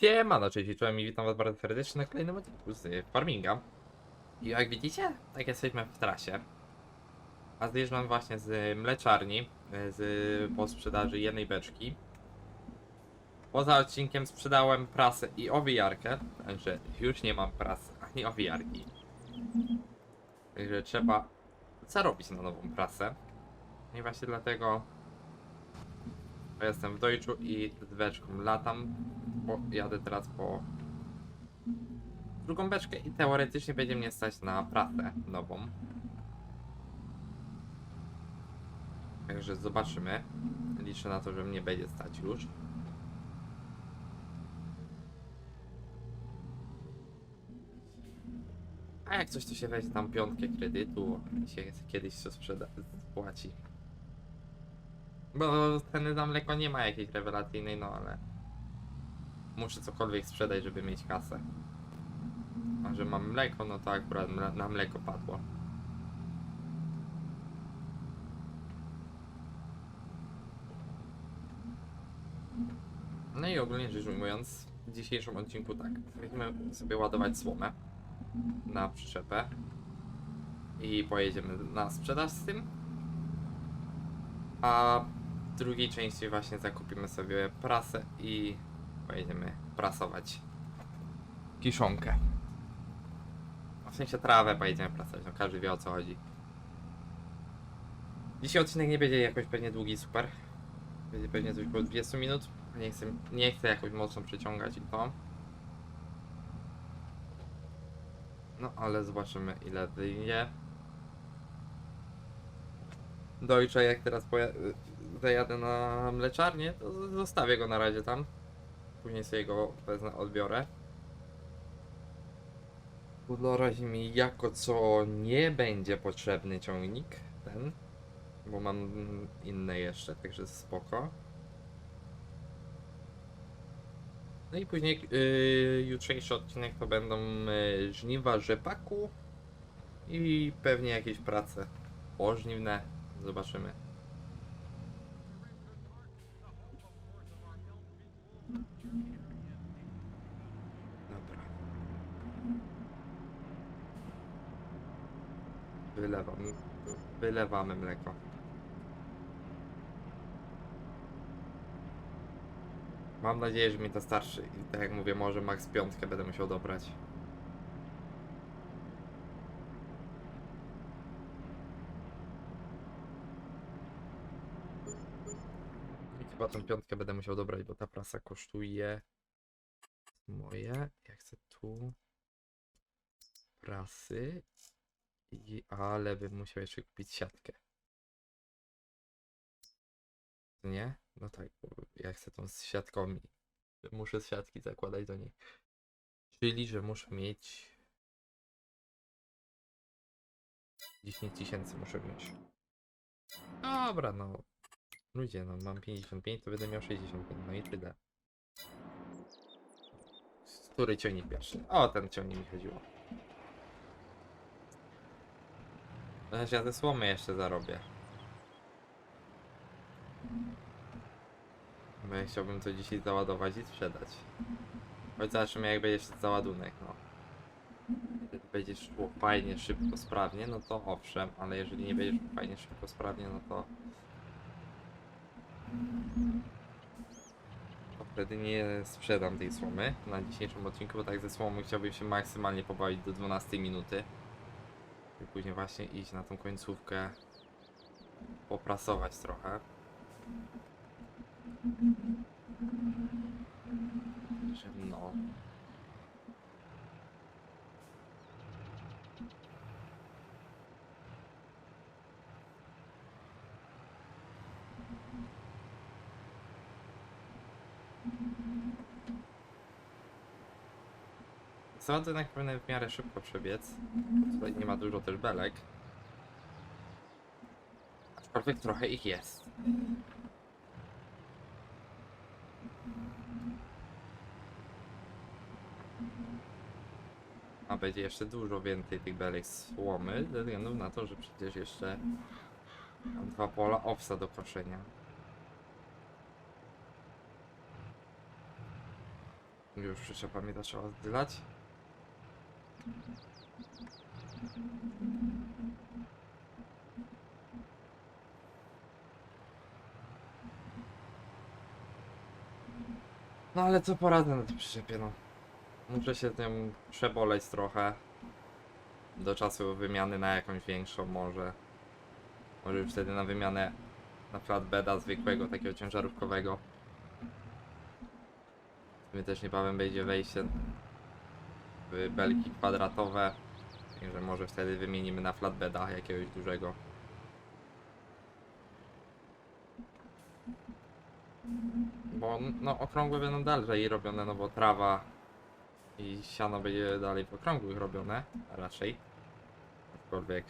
Siema, no cześć, czołem i witam was bardzo serdecznie na kolejnym odcinku z Farminga. I jak widzicie, tak jesteśmy w trasie. A zjeżdżam właśnie z mleczarni, e, z, po sprzedaży jednej beczki. Poza odcinkiem sprzedałem prasę i owijarkę, także już nie mam prasy ani owijarki. Także trzeba zarobić na nową prasę. I właśnie dlatego jestem w Deutschu i beczką latam, bo jadę teraz po drugą beczkę i teoretycznie będzie mnie stać na pracę nową. Także zobaczymy. Liczę na to, że mnie będzie stać już. A jak coś to się weźmie tam piątkę kredytu się kiedyś to sprzeda spłaci. Bo ceny za mleko nie ma jakiejś rewelacyjnej, no ale muszę cokolwiek sprzedać, żeby mieć kasę. A że mam mleko, no to akurat na mleko padło. No i ogólnie rzecz ujmując, w dzisiejszym odcinku tak, będziemy sobie ładować słomę na przyczepę i pojedziemy na sprzedaż z tym. A drugiej części właśnie zakupimy sobie prasę i pojedziemy prasować kiszonkę. W sensie trawę pojedziemy prasować, no każdy wie o co chodzi. Dzisiaj odcinek nie będzie jakoś pewnie długi, super. Będzie pewnie coś około 20 minut. Nie chcę, nie chcę jakoś mocno przeciągać i to. No ale zobaczymy ile wyjdzie. Deutsche jak teraz poja- zajadę na mleczarnię, to zostawię go na razie tam. Później sobie go wezmę, odbiorę. Razie mi jako co nie będzie potrzebny ciągnik ten. Bo mam inne jeszcze, także spoko. No i później yy, jutrzejszy odcinek to będą yy, żniwa rzepaku i pewnie jakieś prace pożniwne. Zobaczymy. Wylewam. Wylewamy mleko. Mam nadzieję, że mi to starczy i tak jak mówię, może max piątkę będę musiał dobrać. I chyba tą piątkę będę musiał dobrać, bo ta prasa kosztuje moje. Ja chcę tu prasy i ale bym musiał jeszcze kupić siatkę. Nie? No tak, ja chcę tą z siatkami. Muszę z siatki zakładać do niej. Czyli, że muszę mieć 10 tysięcy muszę mieć. Dobra, no. Ludzie, no mam 55, to będę miał 65, no i tyle. Który ciągnik pierwszy? O, ten ciągnik mi chodziło. Chociaż ja te słomy jeszcze zarobię. Bo ja chciałbym to dzisiaj załadować i sprzedać. Choć zobaczymy jak będzie szedł załadunek, no. Jeżeli będzie szło fajnie, szybko, sprawnie, no to owszem, ale jeżeli nie będzie szło fajnie, szybko, sprawnie, no to... To wtedy nie sprzedam tej słomy na dzisiejszym odcinku, bo tak ze słomą chciałbym się maksymalnie pobawić do 12 minuty. I później właśnie iść na tą końcówkę, poprasować trochę. No. Załadunek powinien w miarę szybko przebiec. Tutaj nie ma dużo też belek. Aczkolwiek trochę ich jest. A będzie jeszcze dużo więcej tych belek słomy, ze względu na to, że przecież jeszcze mam dwa pola owsa do koszenia. Już przyczepa mi zaczęła zdylać. No ale co poradzę na tej przyczepie, no. Muszę się tym przeboleć trochę. Do czasu wymiany na jakąś większą może. Może już wtedy na wymianę na flatbeda zwykłego, takiego ciężarówkowego. My też niebawem będzie wejście w belki kwadratowe. Także może wtedy wymienimy na flatbeda jakiegoś dużego. Bo no okrągłe będą dalej robione, no bo trawa i siano będzie dalej w okrągłych robione, raczej. Aczkolwiek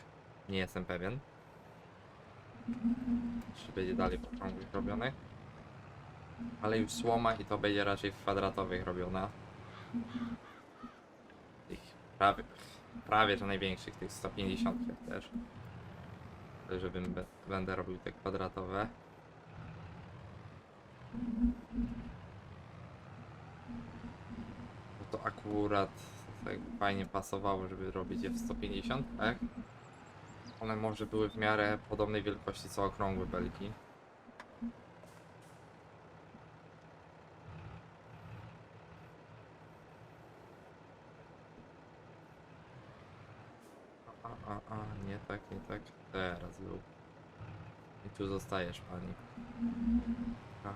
nie jestem pewien. Czy będzie dalej w okrągłych robione. Ale już słoma i to będzie raczej w kwadratowych robiona. Prawie, prawie że największych, tych 150 też. Ale żebym będę robił te kwadratowe. No to akurat tak fajnie pasowało, żeby robić je w 150, tak? One może były w miarę podobnej wielkości co okrągłe belki. A, a, a, nie tak, nie tak. Teraz był. I tu zostajesz pani. A,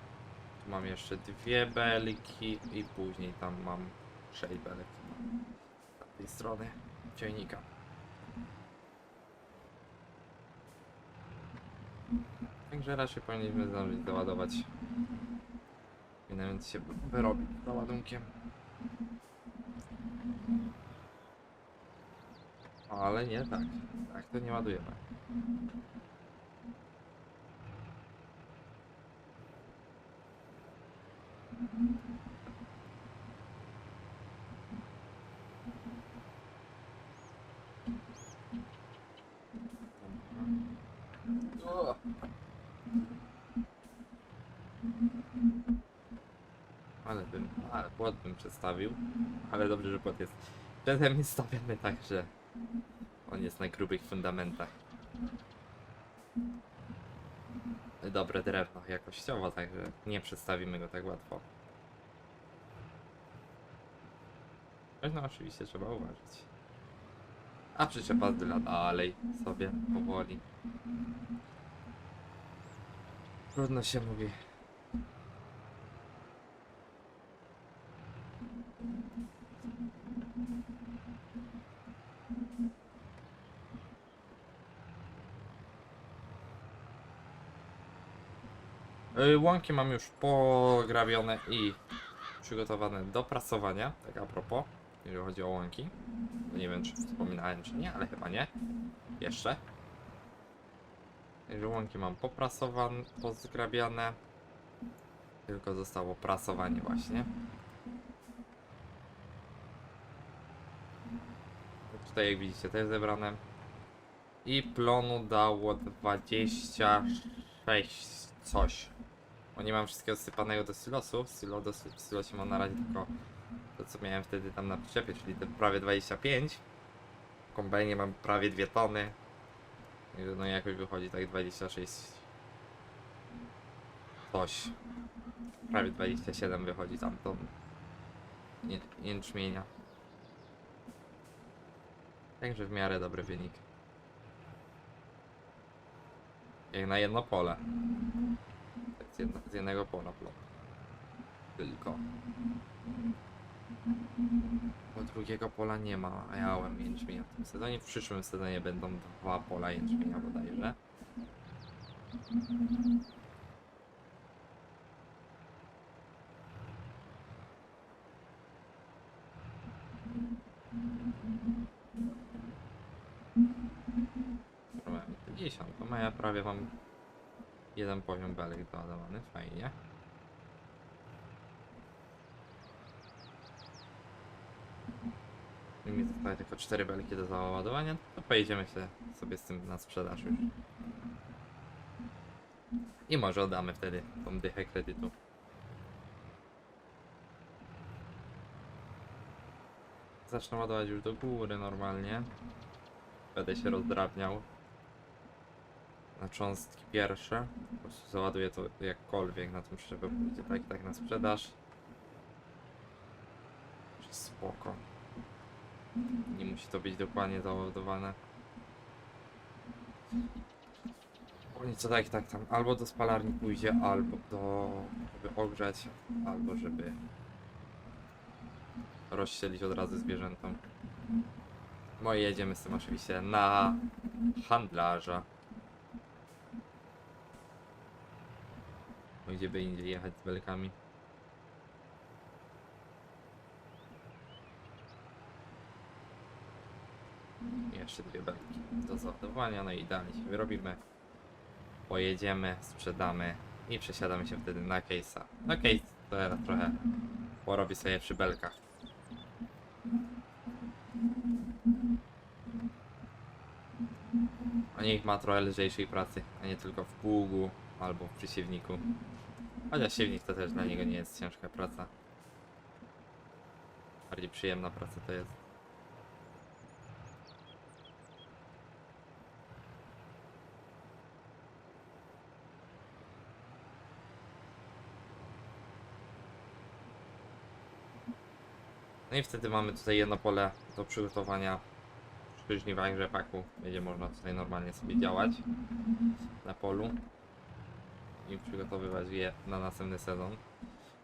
tu mam jeszcze dwie belki i później tam mam sześć belek. Z tej strony ciągnika. Także raczej powinniśmy zdążyć załadować. Powinien się wyrobić załadunkiem. Ale nie tak. Tak to nie ładujemy. O! Ale bym, ale płot bym przedstawił. Ale dobrze, że płot jest przede mnie stawiamy tak, że on jest na grubych fundamentach. Dobre drewno jakościowo, także nie przedstawimy go tak łatwo. No oczywiście trzeba uważać. A przyczepa zdyla dalej sobie powoli. Trudno się mówi. Łąki mam już pograbione i przygotowane do prasowania, tak a propos, jeżeli chodzi o łąki. Nie wiem, czy wspominałem, czy nie, ale chyba nie. Jeszcze. Łąki mam poprasowane, pozgrabiane. Tylko zostało prasowanie właśnie. Tutaj jak widzicie też zebrane. I plonu dało 26 coś. Bo nie mam wszystkiego sypanego do silosu. Silo do w silosie mam na razie tylko to co miałem wtedy tam na przyczepie, czyli te prawie 25. W kombajnie mam prawie 2 tony. I No jakoś wychodzi tak 26 coś. Prawie 27 wychodzi tam ton ję- jęczmienia. Także w miarę dobry wynik. Jak na jedno pole. Z, jednego plon. Tylko. Bo drugiego pola nie ma, a ja miałem jęczmienia w tym sezonie. W przyszłym sezonie będą dwa pola jęczmienia bodajże. Miałem 50, to ja prawie mam jeden poziom belek doładowany, fajnie. I mi zostaje tylko 4 belki do załadowania, to pojedziemy się sobie z tym na sprzedaż już. I może oddamy wtedy tą dychę kredytu. zacznę ładować już do góry normalnie. Będę się rozdrabniał. Na cząstki pierwsze. Po prostu załaduję to jakkolwiek na tym szczebie pójdzie, tak tak na sprzedaż. Spoko. Nie musi to być dokładnie załadowane. Bo nieco tak, tak tam albo do spalarni pójdzie, albo do, żeby ogrzać, albo żeby rozścielić od razu zwierzętom. No i jedziemy z tym oczywiście na handlarza. Gdzie by indziej jechać z belkami. Jeszcze dwie belki do załadowania, no i dalej się wyrobimy. Pojedziemy, sprzedamy i przesiadamy się wtedy na case'a. No case to ja trochę porobi sobie przy belkach. A niech ma trochę lżejszej pracy, a nie tylko w pługu albo w przysiewniku. Chociaż siewnik to też dla niego nie jest ciężka praca. Bardziej przyjemna praca to jest. No i wtedy mamy tutaj jedno pole do przygotowania przy żniwach rzepaku. Będzie można tutaj normalnie sobie działać na polu i przygotowywać je na następny sezon.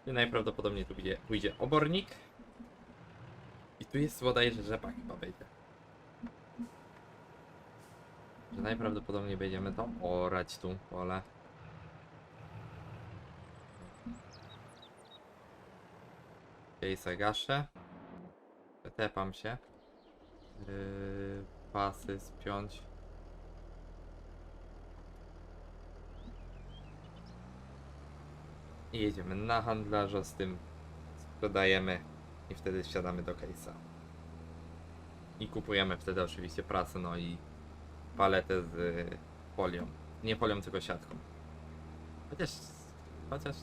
I najprawdopodobniej tu będzie, pójdzie obornik. I tu jest bodajże rzepak chyba wejdzie. Że najprawdopodobniej będziemy to orać tu pole. Case'a gaszę. Tepam się. Yy, pasy spiąć. I jedziemy na handlarza z tym. Sprzedajemy i wtedy wsiadamy do case'a. I kupujemy wtedy oczywiście prasę, no i paletę z folią. Nie folią, tylko siatką. Chociaż. Chociaż.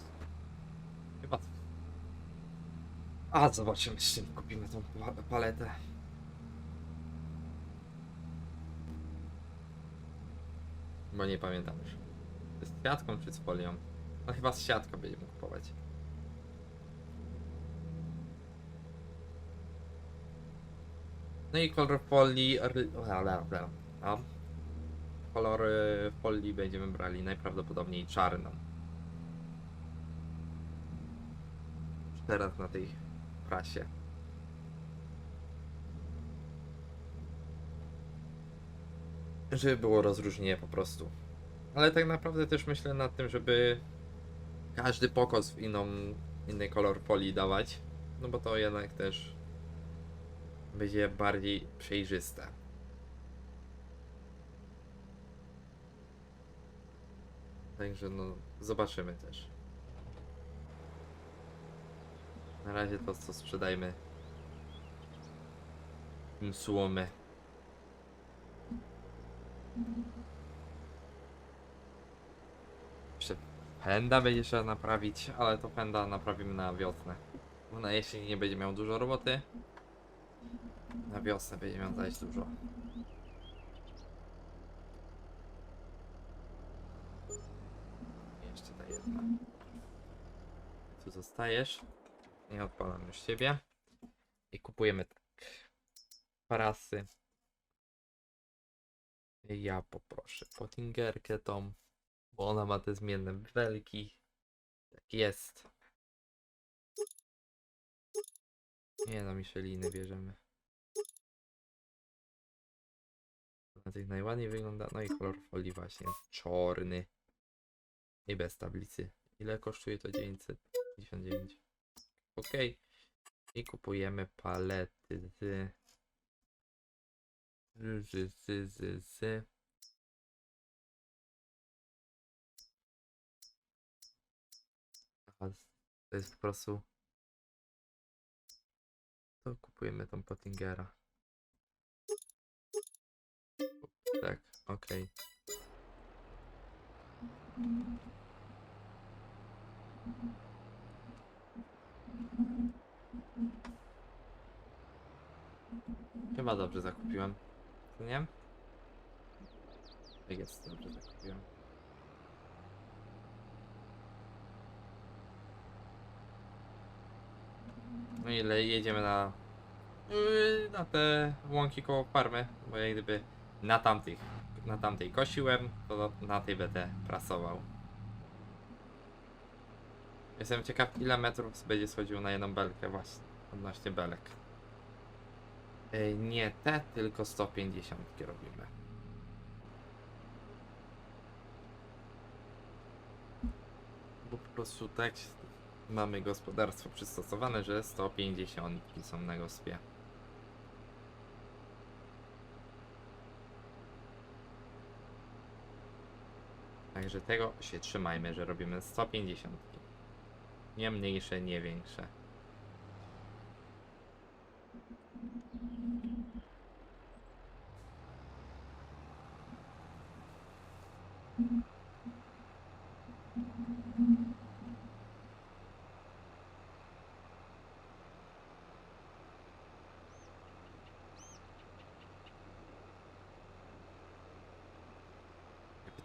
Chyba. A zobaczymy z czym kupimy tą pa- paletę. Bo nie pamiętam już. Z siatką czy z folią? No chyba z siatką będziemy kupować. No i kolor bla. A kolor y, folii będziemy brali najprawdopodobniej czarną. Teraz na tej prasie. Żeby było rozróżnienie po prostu. Ale tak naprawdę też myślę nad tym, żeby każdy pokos w inną, inny kolor folii dawać. No bo to jednak też będzie bardziej przejrzyste. Także no, zobaczymy też. Na razie to co sprzedajmy. Słomy. Pęda będzie trzeba naprawić, ale to pęda naprawimy na wiosnę. Bo na jesień nie będzie miał dużo roboty. Na wiosnę będzie miał zaś dużo. Jeszcze ta jedna. Tu zostajesz. Nie odpalam już siebie. I kupujemy tak. Parasy. Ja poproszę Pottingerkę tą, bo ona ma te zmienne belki. Tak jest. Nie no, Micheliny bierzemy. Na tych najładniej wygląda. No i kolor folii właśnie czarny. I bez tablicy. Ile kosztuje to 959? Ok. I kupujemy palety z z, z, z, z. Aha, to jest po prostu. To kupujemy tą Pottingera. Tak, okej. Chyba dobrze zakupiłem. Nie? Tak jest, dobrze zakupiłem. No i le- jedziemy na yy, na te łąki koło farmy, bo jak gdyby na tamtych, na tamtej kosiłem, to na tej będę prasował. Jestem ciekaw ile metrów będzie schodziło na jedną belkę właśnie, odnośnie belek. Nie te, tylko 150 robimy. Bo po prostu tak mamy gospodarstwo przystosowane, że 150 są na gospie. Także tego się trzymajmy, że robimy 150. Nie mniejsze, nie większe.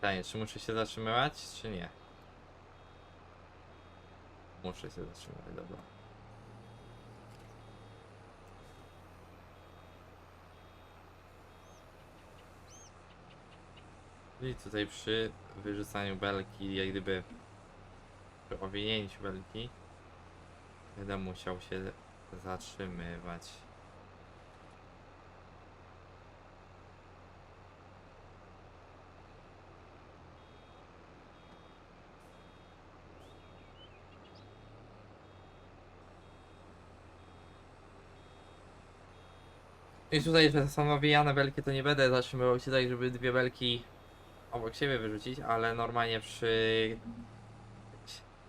Pytanie, czy muszę się zatrzymywać, czy nie? Muszę się zatrzymywać, dobra. I tutaj przy wyrzucaniu belki, jak gdyby przy owinięciu belki, będę musiał się zatrzymywać. I tutaj, są owijane belki, to nie będę zatrzymywał się tak, żeby dwie belki obok siebie wyrzucić, ale normalnie przy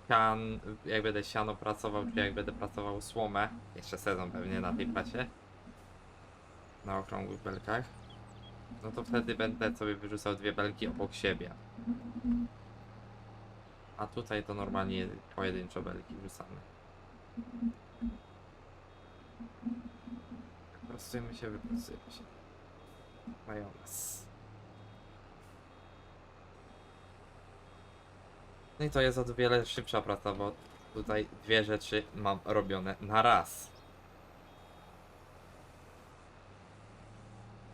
sian, jak będę siano pracował, czy jak będę pracował słomę, jeszcze sezon pewnie na tej pracie, na okrągłych belkach, no to wtedy będę sobie wyrzucał dwie belki obok siebie. A tutaj to normalnie pojedynczo belki wrzucamy. Wyprostujemy się, wyprostujemy się. Majonez. No i to jest o wiele szybsza praca, bo tutaj dwie rzeczy mam robione na raz.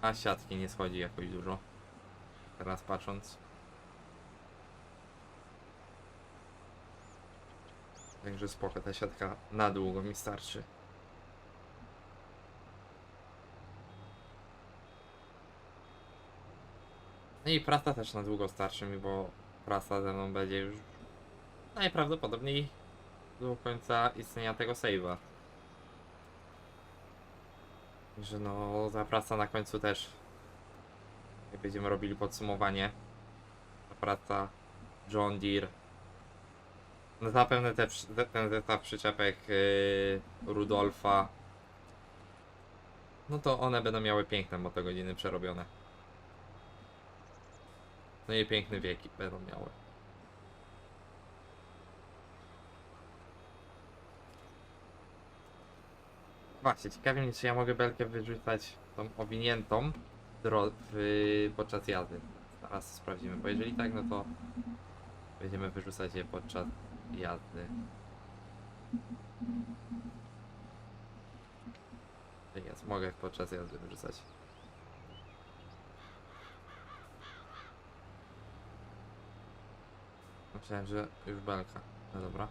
A siatki nie schodzi jakoś dużo. Teraz patrząc. Także spoko, ta siatka na długo mi starczy. No i prasa też na długo starczy mi, bo prasa ze mną będzie już najprawdopodobniej do końca istnienia tego save'a. Że no, ta prasa na końcu też. Jak będziemy robili podsumowanie. Ta praca John Deere. No zapewne te, ten zestaw przyczepek yy, Rudolfa. No to one będą miały piękne motogodziny przerobione. No i piękne wieki będą miały. Właśnie, ciekawi mnie, czy ja mogę belkę wyrzucać tą owiniętą w, podczas jazdy. Zaraz sprawdzimy, bo jeżeli tak, no to będziemy wyrzucać je podczas jazdy. Jest, mogę podczas jazdy wyrzucać. Myślałem, że już belka. No dobra.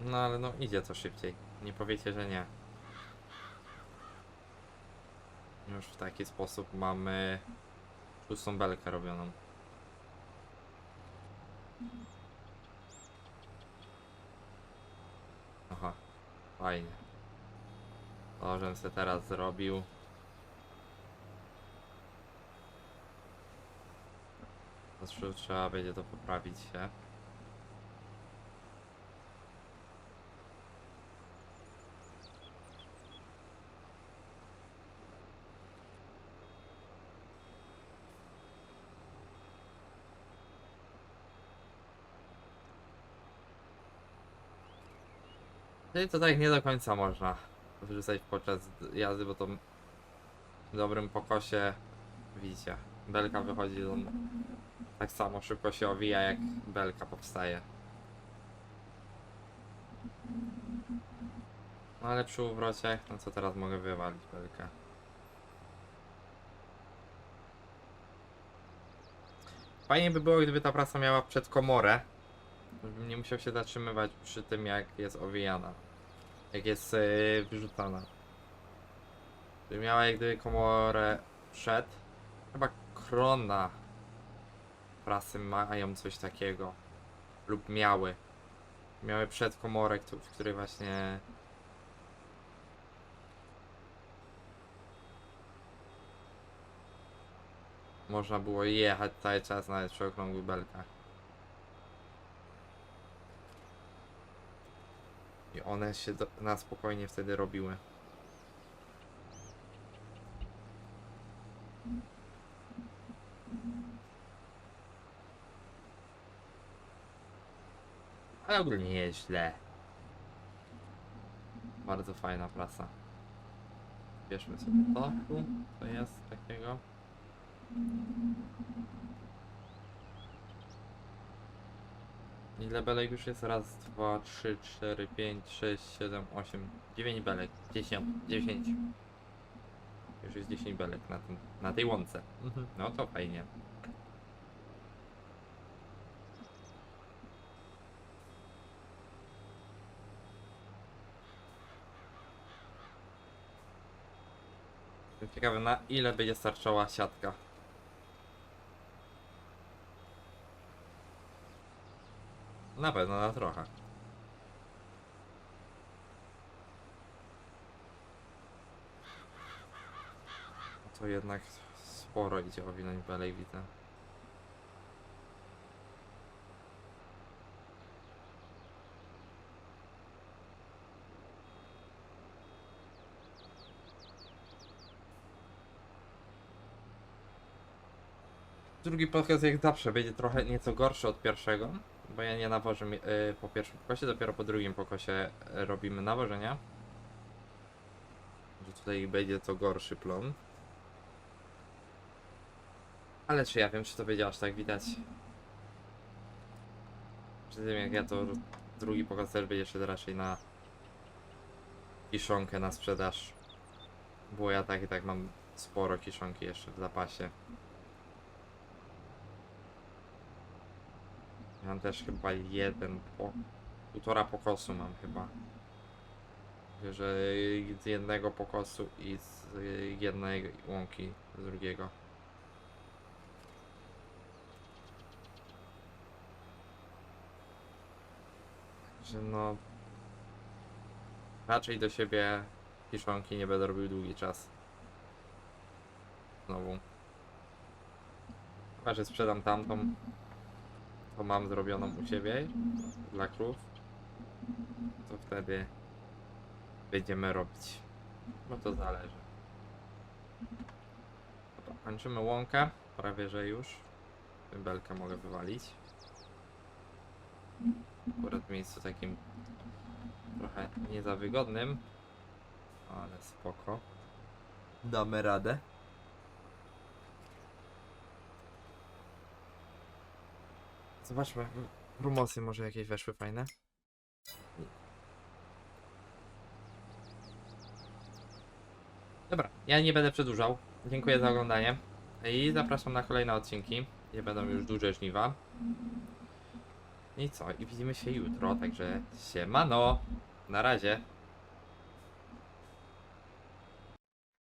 No ale no idzie to szybciej. Nie powiecie, że nie. Już w taki sposób mamy szóstą belkę robioną. Fajnie. To, żebym se teraz zrobił. Trzeba będzie to poprawić się. Czyli to tak nie do końca można wyrzucać podczas jazdy, bo to w dobrym pokosie widzicie. Belka wychodzi, on tak samo szybko się owija jak belka powstaje. No ale przy uwrocie, no co teraz mogę wywalić belkę? Fajnie by było, gdyby ta prasa miała przedkomorę. Nie musiał się zatrzymywać przy tym, jak jest owijana. Jak jest yy, wyrzucana. Gdyby miała jak gdyby komorę przed. Chyba krona prasy mają coś takiego. Lub miały. Miały przedkomorę, któ- w której właśnie można było jechać cały czas przy okrągłych belkach. One się do, na spokojnie wtedy robiły. Ale ogólnie nie jest źle. Bardzo fajna prasa. Bierzmy sobie to tu, to jest takiego. Ile belek już jest? Raz, dwa, trzy, cztery, pięć, sześć, siedem, osiem, dziewięć belek. Dziesięć, dziesięć. Już jest 10 belek na, tym, na tej łące. No to fajnie. Ciekawy na ile będzie starczała siatka. Na pewno na trochę. To jednak sporo idzie owinąć belej widzę. Drugi podcast jak zawsze będzie trochę nieco gorszy od pierwszego, bo ja nie nawożę mi- y, po pierwszym pokosie, dopiero po drugim pokosie y, robimy nawożenia. Że tutaj będzie to gorszy plon. Ale czy ja wiem, czy to będzie aż tak widać? Przy tym jak ja to drugi pokaz też będzie szedł raczej na kiszonkę na sprzedaż. Bo ja tak i tak mam sporo kiszonki jeszcze w zapasie. Mam też chyba jeden po... Półtora pokosu mam chyba. Że z jednego pokosu i z jednej łąki z drugiego. Że no... Raczej do siebie kiszonki nie będę robił długi czas. Znowu. Chyba, że sprzedam tamtą to mam zrobioną u siebie dla krów, to wtedy będziemy robić. No to zależy. Kończymy łąkę, prawie że już. Belkę mogę wywalić. Akurat w miejscu takim trochę nie za wygodnym, ale spoko. Damy radę. Zobaczmy, rumosy może jakieś weszły fajne. Dobra, ja nie będę przedłużał. Dziękuję za oglądanie. I zapraszam na kolejne odcinki, gdzie będą już duże żniwa. I co? I widzimy się jutro, także siemano. Na razie.